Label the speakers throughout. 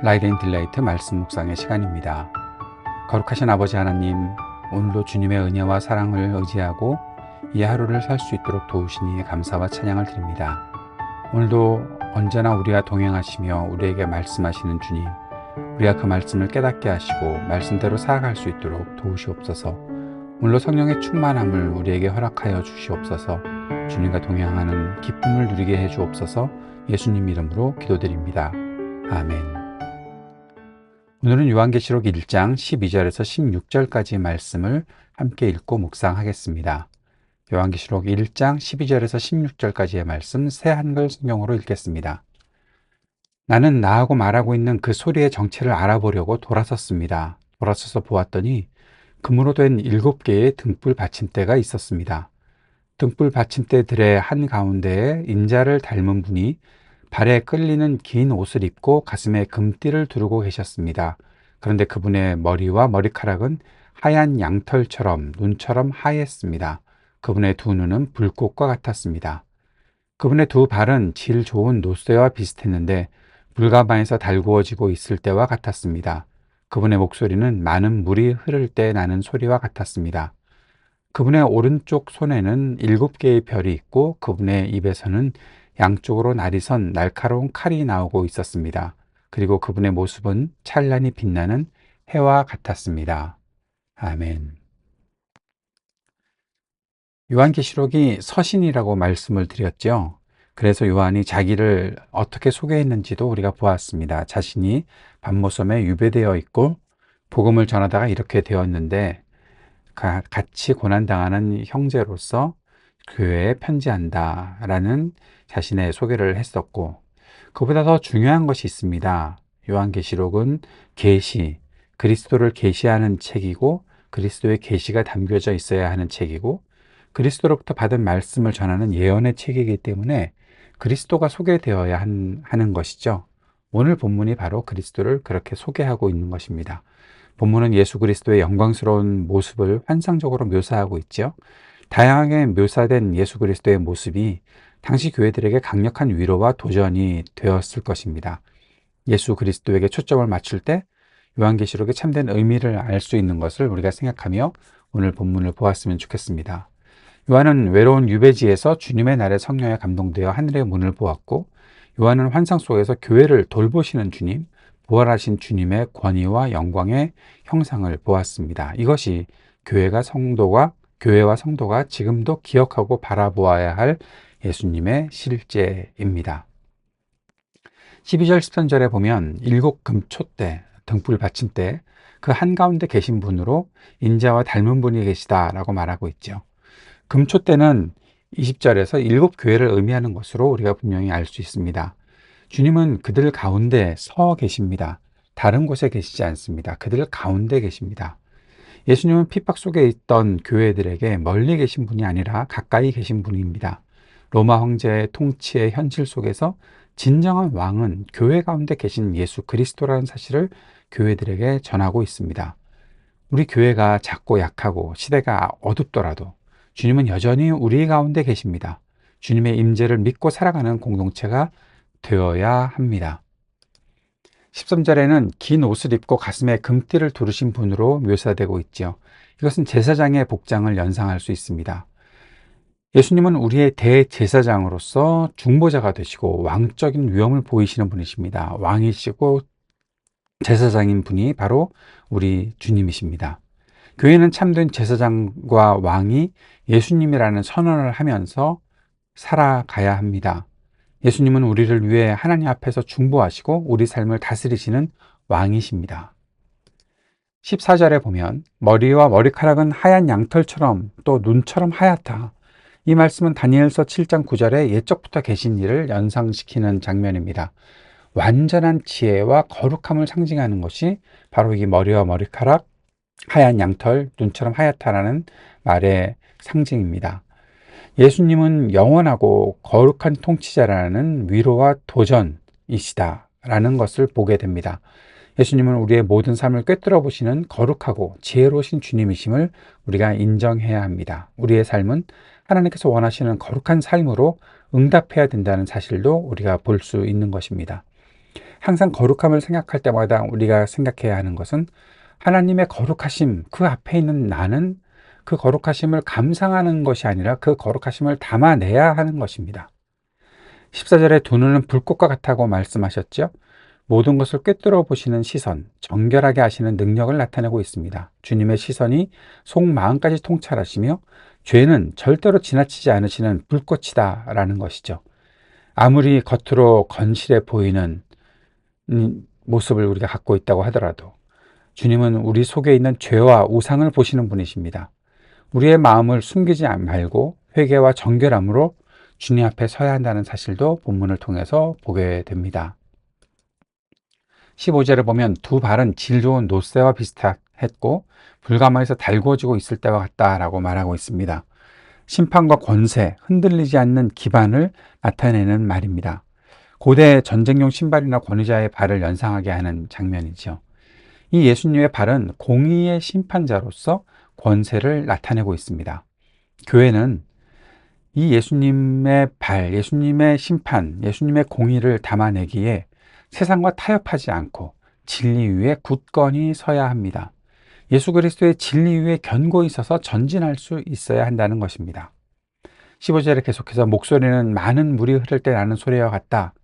Speaker 1: 라이덴 딜라이트 말씀 묵상의 시간입니다. 거룩하신 아버지 하나님, 오늘도 주님의 은혜와 사랑을 의지하고 이 하루를 살 수 있도록 도우시니 감사와 찬양을 드립니다. 오늘도 언제나 우리와 동행하시며 우리에게 말씀하시는 주님, 우리가 그 말씀을 깨닫게 하시고 말씀대로 살아갈 수 있도록 도우시옵소서. 오늘도 성령의 충만함을 우리에게 허락하여 주시옵소서. 주님과 동행하는 기쁨을 누리게 해 주옵소서. 예수님 이름으로 기도드립니다. 아멘. 오늘은 요한계시록 1장 12절에서 16절까지 말씀을 함께 읽고 묵상하겠습니다. 요한계시록 1장 12절에서 16절까지의 말씀 새 한글 성경으로 읽겠습니다. 나는 나하고 말하고 있는 그 소리의 정체를 알아보려고 돌아섰습니다. 돌아서서 보았더니 금으로 된 일곱 개의 등불 받침대가 있었습니다. 등불 받침대들의 한 가운데에 인자를 닮은 분이 발에 끌리는 긴 옷을 입고 가슴에 금띠를 두르고 계셨습니다. 그런데 그분의 머리와 머리카락은 하얀 양털처럼 눈처럼 하였습니다. 그분의 두 눈은 불꽃과 같았습니다. 그분의 두 발은 질 좋은 노쇠와 비슷했는데 불가마에서 달구어지고 있을 때와 같았습니다. 그분의 목소리는 많은 물이 흐를 때 나는 소리와 같았습니다. 그분의 오른쪽 손에는 일곱 개의 별이 있고 그분의 입에서는 양쪽으로 날이 선 날카로운 칼이 나오고 있었습니다. 그리고 그분의 모습은 찬란히 빛나는 해와 같았습니다. 아멘. 요한계시록이 서신이라고 말씀을 드렸죠. 그래서 요한이 자기를 어떻게 소개했는지도 우리가 보았습니다. 자신이 밤모섬에 유배되어 있고 복음을 전하다가 이렇게 되었는데 같이 고난당하는 형제로서 교회에 편지한다 라는 자신의 소개를 했었고 그보다 더 중요한 것이 있습니다. 요한계시록은 계시, 그리스도를 계시하는 책이고 그리스도의 계시가 담겨져 있어야 하는 책이고 그리스도로부터 받은 말씀을 전하는 예언의 책이기 때문에 그리스도가 소개되어야 하는 것이죠. 오늘 본문이 바로 그리스도를 그렇게 소개하고 있는 것입니다. 본문은 예수 그리스도의 영광스러운 모습을 환상적으로 묘사하고 있죠. 다양하게 묘사된 예수 그리스도의 모습이 당시 교회들에게 강력한 위로와 도전이 되었을 것입니다. 예수 그리스도에게 초점을 맞출 때 요한계시록의 참된 의미를 알 수 있는 것을 우리가 생각하며 오늘 본문을 보았으면 좋겠습니다. 요한은 외로운 유배지에서 주님의 날에 성령에 감동되어 하늘의 문을 보았고 요한은 환상 속에서 교회를 돌보시는 주님, 부활하신 주님의 권위와 영광의 형상을 보았습니다. 이것이 교회가 성도가 교회와 성도가 지금도 기억하고 바라보아야 할 예수님의 실제입니다. 12절 13절에 보면 일곱 금초대 등불 받침대 그 한가운데 계신 분으로 인자와 닮은 분이 계시다라고 말하고 있죠. 금초대는 20절에서 일곱 교회를 의미하는 것으로 우리가 분명히 알 수 있습니다. 주님은 그들 가운데 서 계십니다. 다른 곳에 계시지 않습니다. 그들 가운데 계십니다. 예수님은 핍박 속에 있던 교회들에게 멀리 계신 분이 아니라 가까이 계신 분입니다. 로마 황제의 통치의 현실 속에서 진정한 왕은 교회 가운데 계신 예수 그리스도라는 사실을 교회들에게 전하고 있습니다. 우리 교회가 작고 약하고 시대가 어둡더라도 주님은 여전히 우리 가운데 계십니다. 주님의 임재를 믿고 살아가는 공동체가 되어야 합니다. 13절에는 긴 옷을 입고 가슴에 금띠를 두르신 분으로 묘사되고 있지요. 이것은 제사장의 복장을 연상할 수 있습니다. 예수님은 우리의 대제사장으로서 중보자가 되시고 왕적인 위엄을 보이시는 분이십니다. 왕이시고 제사장인 분이 바로 우리 주님이십니다. 교회는 참된 제사장과 왕이 예수님이라는 선언을 하면서 살아가야 합니다. 예수님은 우리를 위해 하나님 앞에서 중보하시고 우리 삶을 다스리시는 왕이십니다. 14절에 보면 머리와 머리카락은 하얀 양털처럼 또 눈처럼 하얗다. 이 말씀은 다니엘서 7장 9절에 예적부터 계신 일을 연상시키는 장면입니다. 완전한 지혜와 거룩함을 상징하는 것이 바로 이 머리와 머리카락, 하얀 양털, 눈처럼 하얗다라는 말의 상징입니다. 예수님은 영원하고 거룩한 통치자라는 위로와 도전이시다 라는 것을 보게 됩니다. 예수님은 우리의 모든 삶을 꿰뚫어 보시는 거룩하고 지혜로우신 주님이심을 우리가 인정해야 합니다. 우리의 삶은 하나님께서 원하시는 거룩한 삶으로 응답해야 된다는 사실도 우리가 볼 수 있는 것입니다. 항상 거룩함을 생각할 때마다 우리가 생각해야 하는 것은 하나님의 거룩하심, 그 앞에 있는 나는 그 거룩하심을 감상하는 것이 아니라 그 거룩하심을 담아내야 하는 것입니다. 14절에 두 눈은 불꽃과 같다고 말씀하셨죠? 모든 것을 꿰뚫어 보시는 시선, 정결하게 하시는 능력을 나타내고 있습니다. 주님의 시선이 속마음까지 통찰하시며 죄는 절대로 지나치지 않으시는 불꽃이다라는 것이죠. 아무리 겉으로 건실해 보이는 모습을 우리가 갖고 있다고 하더라도 주님은 우리 속에 있는 죄와 우상을 보시는 분이십니다. 우리의 마음을 숨기지 말고 회개와 정결함으로 주님 앞에 서야 한다는 사실도 본문을 통해서 보게 됩니다. 15절에 보면 두 발은 질 좋은 노쇠와 비슷했고 불가마에서 달구어지고 있을 때와 같다라고 말하고 있습니다. 심판과 권세, 흔들리지 않는 기반을 나타내는 말입니다. 고대 전쟁용 신발이나 권위자의 발을 연상하게 하는 장면이죠. 이 예수님의 발은 공의의 심판자로서 권세를 나타내고 있습니다. 교회는 이 예수님의 발, 예수님의 심판, 예수님의 공의를 담아내기에 세상과 타협하지 않고 진리 위에 굳건히 서야 합니다. 예수 그리스도의 진리 위에 견고히 서서 전진할 수 있어야 한다는 것입니다. 15절에 계속해서 목소리는 많은 물이 흐를 때 나는 소리와 같다.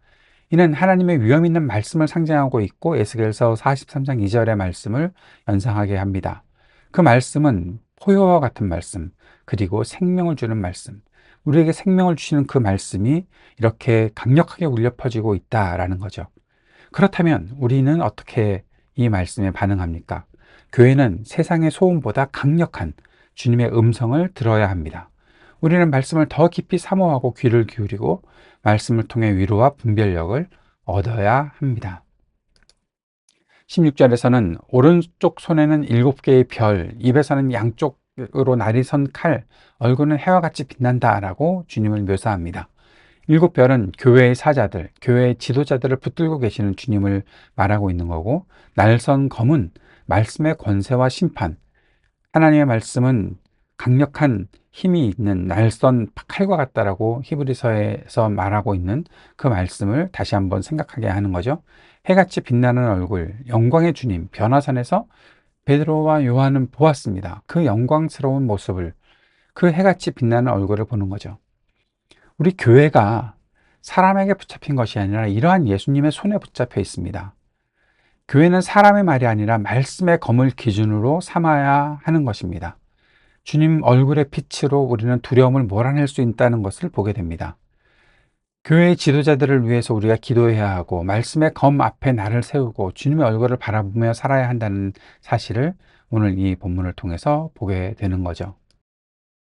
Speaker 1: 이는 하나님의 위험 있는 말씀을 상징하고 있고 에스겔서 43장 2절의 말씀을 연상하게 합니다. 그 말씀은 포효와 같은 말씀, 그리고 생명을 주는 말씀, 우리에게 생명을 주시는 그 말씀이 이렇게 강력하게 울려 퍼지고 있다라는 거죠. 그렇다면 우리는 어떻게 이 말씀에 반응합니까? 교회는 세상의 소음보다 강력한 주님의 음성을 들어야 합니다. 우리는 말씀을 더 깊이 사모하고 귀를 기울이고 말씀을 통해 위로와 분별력을 얻어야 합니다. 16절에서는 오른쪽 손에는 일곱 개의 별, 입에서는 양쪽으로 날이 선 칼, 얼굴은 해와 같이 빛난다 라고 주님을 묘사합니다. 일곱 별은 교회의 사자들, 교회의 지도자들을 붙들고 계시는 주님을 말하고 있는 거고, 날선 검은 말씀의 권세와 심판, 하나님의 말씀은 강력한 힘이 있는 날선 칼과 같다라고 히브리서에서 말하고 있는 그 말씀을 다시 한번 생각하게 하는 거죠. 해같이 빛나는 얼굴, 영광의 주님, 변화산에서 베드로와 요한은 보았습니다. 그 영광스러운 모습을, 그 해같이 빛나는 얼굴을 보는 거죠. 우리 교회가 사람에게 붙잡힌 것이 아니라 이러한 예수님의 손에 붙잡혀 있습니다. 교회는 사람의 말이 아니라 말씀의 검을 기준으로 삼아야 하는 것입니다. 주님 얼굴의 빛으로 우리는 두려움을 몰아낼 수 있다는 것을 보게 됩니다. 교회의 지도자들을 위해서 우리가 기도해야 하고 말씀의 검 앞에 나를 세우고 주님의 얼굴을 바라보며 살아야 한다는 사실을 오늘 이 본문을 통해서 보게 되는 거죠.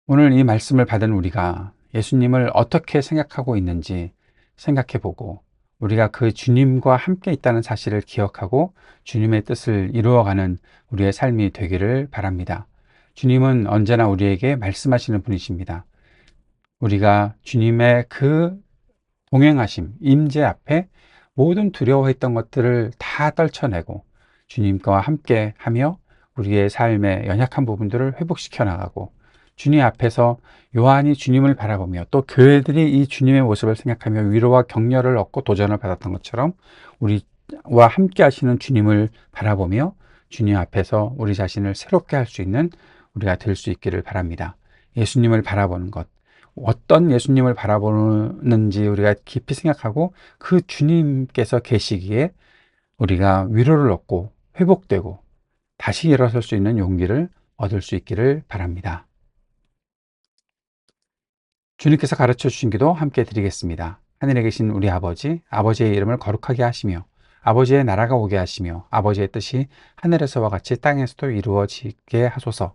Speaker 1: 오늘 이 말씀을 받은 우리가 예수님을 어떻게 생각하고 있는지 생각해 보고 우리가 그 주님과 함께 있다는 사실을 기억하고 주님의 뜻을 이루어가는 우리의 삶이 되기를 바랍니다. 주님은 언제나 우리에게 말씀하시는 분이십니다. 우리가 주님의 그 동행하심, 임재 앞에 모든 두려워했던 것들을 다 떨쳐내고 주님과 함께 하며 우리의 삶의 연약한 부분들을 회복시켜 나가고 주님 앞에서 요한이 주님을 바라보며 또 교회들이 이 주님의 모습을 생각하며 위로와 격려를 얻고 도전을 받았던 것처럼 우리와 함께 하시는 주님을 바라보며 주님 앞에서 우리 자신을 새롭게 할 수 있는 우리가 될 수 있기를 바랍니다. 예수님을 바라보는 것. 어떤 예수님을 바라보는지 우리가 깊이 생각하고 그 주님께서 계시기에 우리가 위로를 얻고 회복되고 다시 일어설 수 있는 용기를 얻을 수 있기를 바랍니다. 주님께서 가르쳐 주신 기도 함께 드리겠습니다. 하늘에 계신 우리 아버지, 아버지의 이름을 거룩하게 하시며 아버지의 나라가 오게 하시며 아버지의 뜻이 하늘에서와 같이 땅에서도 이루어지게 하소서.